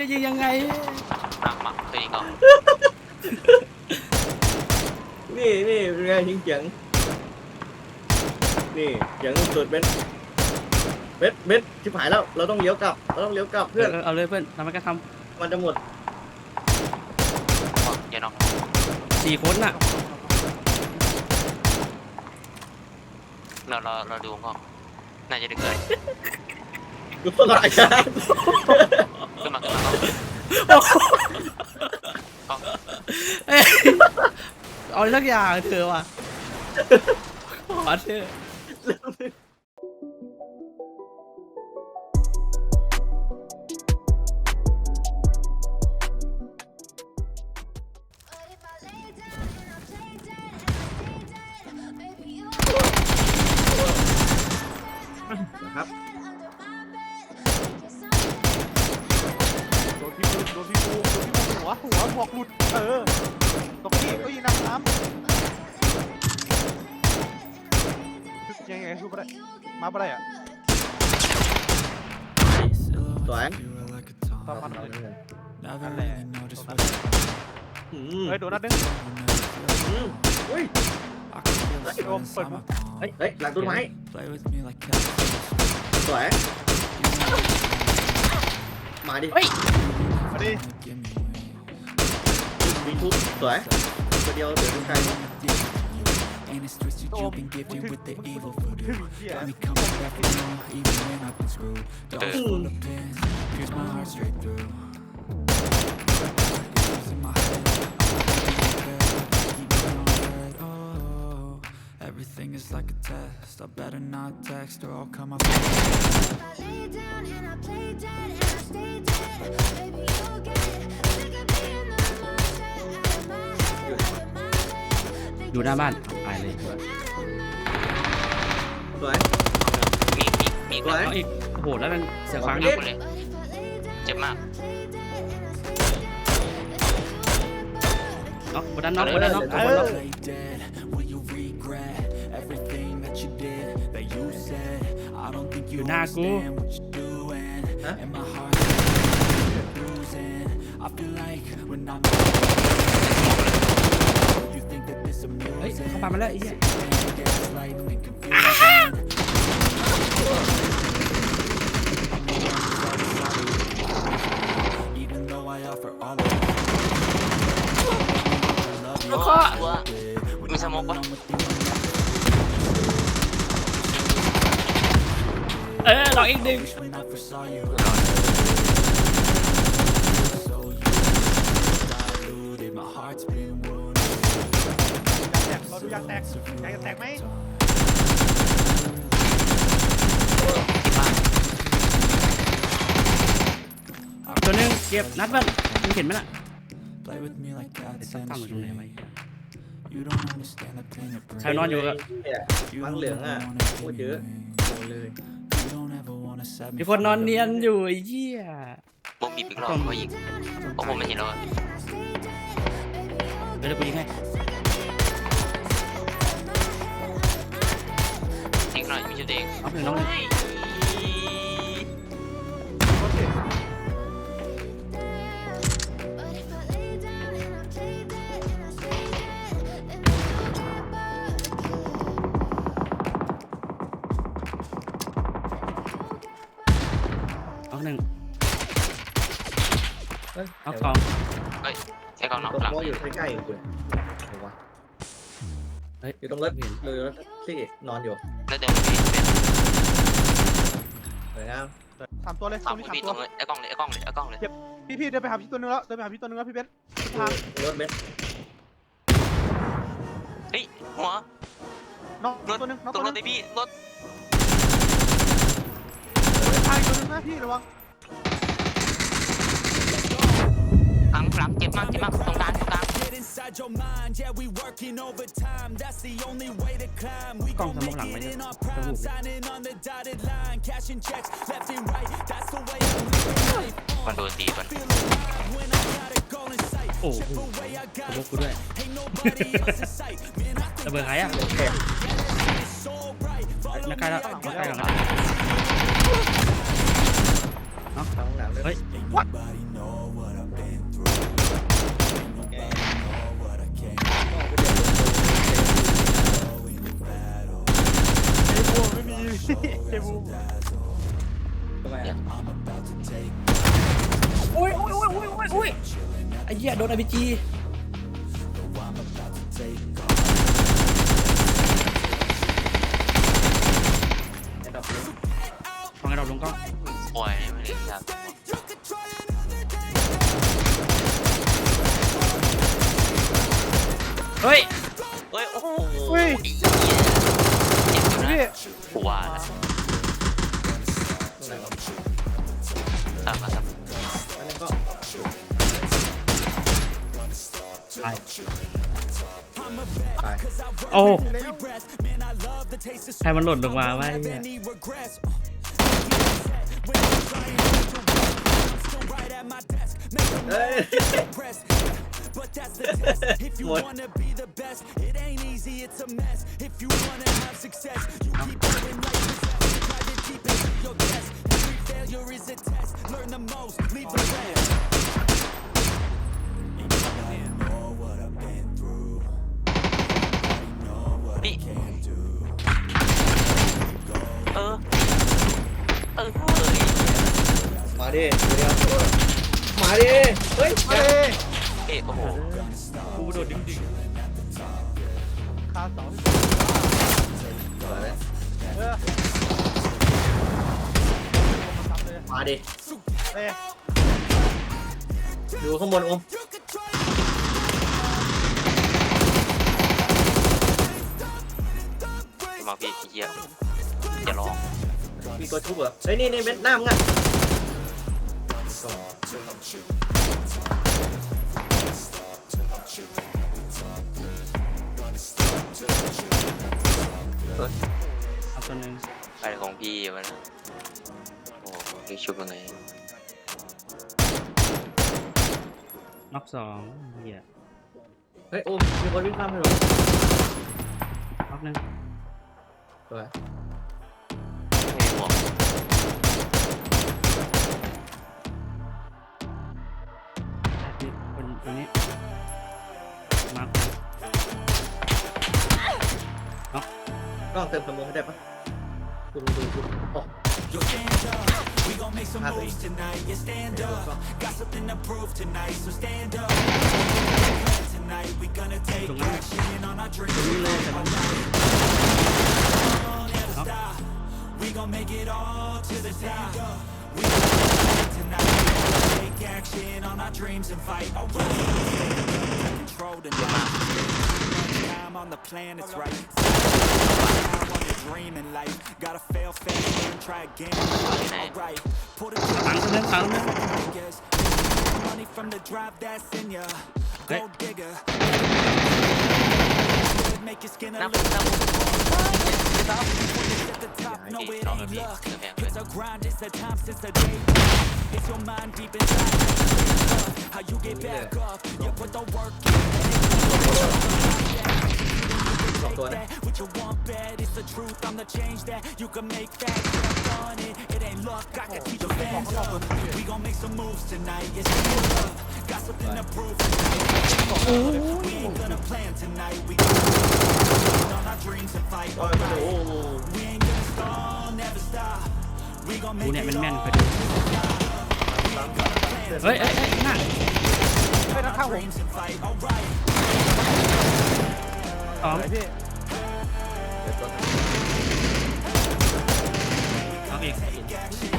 จะยิงยังไง ตามมาเคยยิงก่อนนี่นี่เป็นไงยิงเสียงนี่เสียงสุดเบ็ดเบ็ดเบ็ดชิบหายแล้ว เราต้องเลี้ยวกลับ เราต้องเลี้ยวกลับเพื่อน เออเอาเลยเพื่อนทำไมก็ทมันจะหมดอย่าน็อกำสี่คนน่ะ เราเราเราดูก่อนน่าจะดึกเลย ดูต้นอะไรกัน เอ้ยเอาสักอย่างเธอว่ะขอเธอะนะครับ นพี่ปูโดนพี่ปูโดนพี่ปูหัวหัวหมวกหลุด เออ ตรงนี้ก็ยิงน้ำน้ำยังไงสู้ไม่ได้มาไม่ได้อะสวยตามพันเลยอืมเฮ้ยโดนนัดนึงอืมเฮ้ยโดนเปิดมุมเฮ้ยเฮ้ยหลังต้นไม้สวยมาดิเฮ้ยมา ดิมีทุบสวยตัวเดียวเดี๋ยวดูไกลโดมมึงถึงมึงถึงเหี้ยเอออืม Oh, is like a test. I better not text or I'll come off. lay down and I play dead and I stay dead. Baby, you'll get sick of being the monster out of my head, out of my head. อยู่หน้าบ้านตายเลยสวย มีมีมีสวยเอาอีกโอ้โหแล้วมันเสียงฟังน็อีอกกไปเลย เจ็บมากน็อกบนนั้นน็อกบนนั้นน็อกเอเอาบนอน็อก Play dead. When I'm you think that this เฮ้ย amusing. เข้ามามาแล้วไอ้เหี้ย ออน็อกอีกหนึ่ง when I first saw you. So you diluted, my heart's been wounded. แตกเราดูยางแตกยางจะแตกไหมตัวหนึงเก็บนัดมันมึงเห็นไหมน่ะ Play with me like ไอ้ cats ตั้ง in ตั้ง the อยู่ตรงไหน street. วะ You don't understand the pain it ใครนอนอยู่กับเนี่ย You มัง don't เหลือง ever อะ wanna โคตร be เยอะ me. โอ้เลย You don't ever wanna set me มีคนนอนเนียนอยู่ไอ้เหี้ยบุมบีบอีกรอบเขายิงเพราะผมไม่เห็นแล้วอะเดี๋ยวกูยิงให้ทิ้งหน่อยมีชุดเองน็อกหนึ่งน็อกหนึ่งโฮ้ยน็อกสองไอ้กองน็อกตัวหลังโมอยู่ใกล้ๆคุณไหนวะเฮ้ยอยู่ตรงรถเลยรถที่นอนอยู่แล้วเดี๋ยวมีเป็นสวยงามสามตัวเลยสาตัมวคนนี้มีสามตตัรวงเลยไอ้กล้องเลยไอ้กล้องเลยไอ้กล้องเลยพี่พี่เดินไปหาพี่ตัวนึงแล้วเดินไปหาพี่ตัวนึงแล้วพี่เบนทางรถเบ็ดเฮ้ยหัวน้องรถตัวนึงน้องตรตัวงรนึถงไอพี่รถทางอีกตัวนึงนะพี่ระวัง หลังหลังเจ็บมากเจ็บมากตรงกลางตรงกลาง Get inside your mind, yeah, we working overtime. That's the only way to climb. We กล้อง gon' สมอง make หลัง it ไว้เนี่ย in our กระ prime, ดูก signing on the dotted line, cashing checks left and right. That's the way I'm living life. มันโดนตีมัน Feel alive when I got a goal in sight. โอ้โห Chip away, I ส got มม it. ติกูด้วย Ain't nobody else in sight. Man, I ระเบิดใครอะโอเค think so bright. นักใกล้แล้วนักใกล้แล้วนะทางหลังเลยเฮ้ย Ain't nobody ไอ้ ตายตายโอ้ใครมันหล่นลงมาไวะไอ้เหี้ยเฮ้ยหมดนี่ ดิเดี๋ยวมาดิ เฮ้ยเฮ้ยเอ๊ะโอ้โหกูโดดดิ่งดิ่งคาเสามาเลยเออทำเลยมาดิ เอ้ยดูข้างบนอมมาพี่ไอ้เหี้ยอย่าลอง มีตัวชุบเหรอเฮ้ยนี่นี่เม็ดน้ำง่ะ เฮ้ยเอาตัวหนึงอะไรของพี่มันนะโอ้โหพี่ชุบยังไงน็อกสองเหี้ยเฮ้ยโอ้มมีคนวิ่งข้ามถนนน็อกหนึ่ง สวย เติมสมองให้ได้ปะดูดูดูโอ้ Yo, stand up. We gon' make some Happy. moves tonight. Yeah, stand up. Got something to prove tonight, so stand up. Tonight we gonna take Đúng rồi. action on our dreams. ตรงนี้เลยแต่มัน Don't ever stop. We gon' make it all to the top. We gon' tonight. We gonna take action on our dreams and fight. Alright. Control tonight. Time on the planets right. Time on the dream in life. Gotta fail, fail, and try again. Alright. Pull the หลังตัวหนึงหลังตัวหนึง Yes. Money from the drive that's in ya. Hey. Gold digger. Make your skin a น้ำ little น้ำ at the grind, it's the time since the day. It's your mind deep inside, how you get back up. You put the work what you want bad, it's the truth, I'm the change that you can make that, yeah, it, it ain't luck, I can teach your fans up, we gon' make some moves tonight, it's love, got something to prove we ain't gonna plan tonight, we gon' on our dreams and fight, we ain't กูเนี่ย it เป็นแม่นๆไปดูเฮ้ยเฮ้ยเฮ้ยหน้าเฮ้ยนักข้างผมสองพี่เดี๋ยวตัวเองอีก